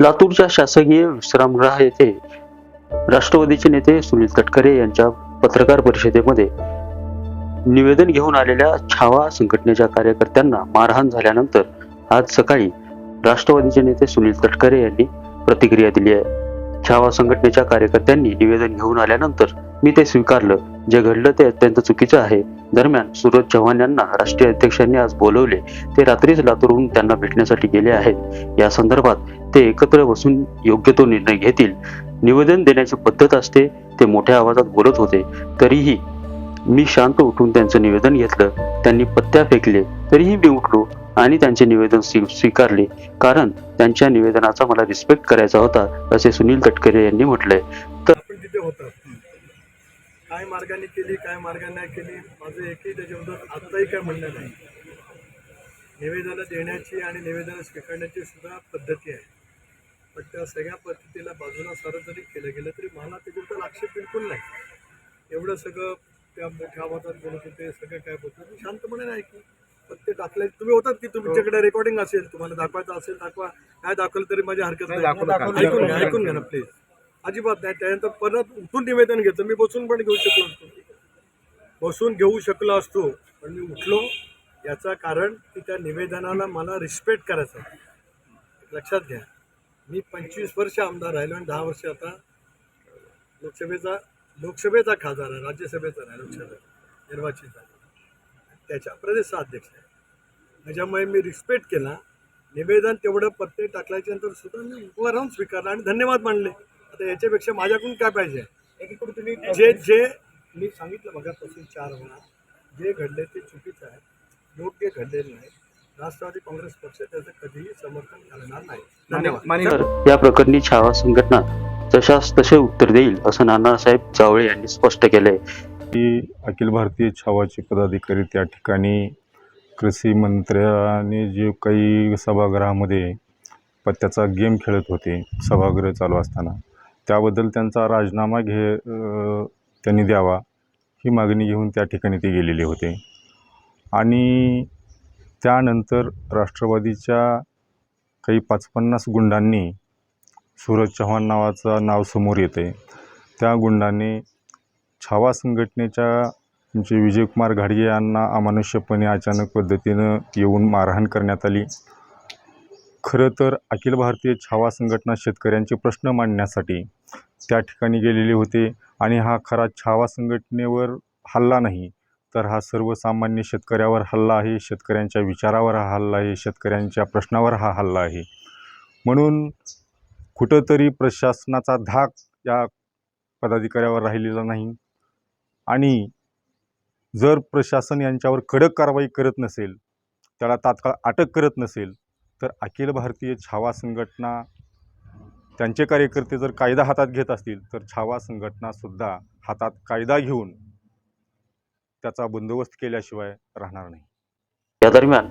लातूरच्या शासकीय विश्रामगृह येथे राष्ट्रवादीचे नेते सुनील तटकरे यांच्या पत्रकार परिषदेमध्ये निवेदन घेऊन आलेल्या छावा संघटनेच्या कार्यकर्त्यांना मारहाण झाल्यानंतर आज सकाळी राष्ट्रवादीचे नेते सुनील तटकरे यांनी प्रतिक्रिया दिली आहे. छावा संघटनेच्या कार्यकर्त्यांनी निवेदन घेऊन आल्यानंतर मी ते स्वीकारलं. जे घडलं ते अत्यंत चुकीचं आहे. दरम्यान सूरज चव्हाण यांना राष्ट्रीय अध्यक्षांनी आज बोलवले. ते रात्रीच लातूरहून त्यांना भेटण्यासाठी गेले आहेत. या संदर्भात ते एकत्र बसून योग्य तो निर्णय घेतील. निवेदन देण्याची पद्धत असते ते मोठ्या आवाजात बोलत होते. तरीही मी शांत उठून त्यांचं निवेदन घेतलं. त्यांनी पत्त्या फेकले. तरीही मी उठलो आणि त्यांचे निवेदन स्वी- स्वीकारले. कारण त्यांच्या निवेदनाचा मला रिस्पेक्ट करायचा होता असे सुनील तटकरे यांनी म्हटलंय. तर तिथे होतात. काय मार्गाने केली काय मार्गाने नाही केली माझं एकही त्याच्याबद्दल आत्ताही काय म्हणणं नाही. निवेदनं देण्याची आणि निवेदनं स्वीकारण्याची सुद्धा पद्धती आहे. पण त्या सगळ्या पद्धतीला बाजूला सारं जरी केलं गेलं तरी मला त्याच्याबद्दल आक्षेप बिलकुल नाही. एवढं सगळं त्या मोठ्या आवाजात बोलत होते सगळं काय बोलतो मी शांतपणे नाही ऐकलं. पण ते दाखले तुम्ही होतात की तुमच्याकडे रेकॉर्डिंग असेल तुम्हाला दाखवायचं असेल दाखवा. काय दाखवलं तरी माझी हरकत नाही. ऐकून घ्या ऐकून घ्या ना प्लीज अजिबात नाही. त्यानंतर परत उठून निवेदन घेतो मी बसून पण घेऊ शकलो असतो बसून घेऊ शकलो असतो. पण मी उठलो. याचं कारण की त्या निवेदनाला मला रिस्पेक्ट करायचा लक्षात घ्या. मी पंचवीस वर्ष आमदार राहिलो आणि दहा वर्ष आता लोकसभेचा लोकसभेचा खासदार आहे. राज्यसभेचा नाही लोकसभेचा. निर्वाचित झाला त्याच्या प्रदेशचा अध्यक्ष आहे. त्याच्यामुळे मी रिस्पेक्ट केला. निवेदन तेवढं पत्ते टाकल्याच्यानंतर सुद्धा मी उभं राहून स्वीकारला आणि धन्यवाद मानले. आता याच्यापेक्षा माझ्याकडून काय पाहिजे? एकीकडे तुम्ही जे जे मी सांगितलं मगापासून चार वेळा जे घडले ते चुकीचं आहे. योग्य घडलेलं नाही राष्ट्रवादी काँग्रेस पक्ष त्याचं कधीही समर्थन करणार नाही. धन्यवाद. तर या प्रकरणी छावा संघटना तशाच तसे उत्तर देईल असं नानासाहेब जावळे यांनी स्पष्ट केलंय. की अखिल भारतीय छावाचे पदाधिकारी त्या ठिकाणी कृषी मंत्र्याने जे काही सभागृहामध्ये पत्त्याचा गेम खेळत होते सभागृह चालू असताना. त्याबद्दल त्यांचा राजीनामा घे त्यांनी द्यावा ही मागणी घेऊन त्या ठिकाणी ते गेलेले होते. आणि त्यानंतर राष्ट्रवादीच्या काही पाच पन्नास गुंडांनी सूरज चव्हाण नावाचं नाव समोर येते त्या गुंडांनी छावा संघटनेच्या जे विजयकुमार घाडगे यांना अमानुष्यपणे अचानक पद्धतीनं येऊन मारहाण करण्यात आली. खरं तर अखिल भारतीय छावा संघटना शेतकऱ्यांचे प्रश्न मांडण्यासाठी त्या ठिकाणी गेलेले होते आणि हा खरा छावा संघटनेवर हल्ला नाही तर हा सर्वसामान्य शेतकऱ्यावर हल्ला आहे शेतकऱ्यांच्या विचारावर हा हल्ला आहे शेतकऱ्यांच्या प्रश्नावर हा हल्ला आहे. म्हणून कुठंतरी प्रशासनाचा धाक या पदाधिकाऱ्यावर राहिलेला नाही आणि जर प्रशासन यांच्यावर कडक कारवाई करत नसेल त्याला तात्काळ अटक करत नसेल तर अखिल भारतीय छावा संघटना त्यांचे कार्यकर्ते जर कायदा हातात घेत असतील तर छावा संघटनासुद्धा हातात कायदा घेऊन त्याचा बंदोबस्त केल्याशिवाय राहणार नाही. या दरम्यान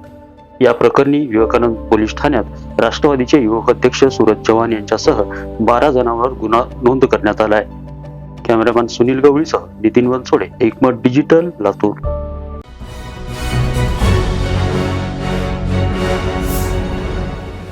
या प्रकरणी विवेकानंद पोलीस ठाण्यात राष्ट्रवादीचे युवक अध्यक्ष सूरज चव्हाण यांच्यासह बारा जणांवर गुन्हा नोंद करण्यात आलाय cameraman Sunil गवळीसह Nitin Bansode Ekmat digital Latur.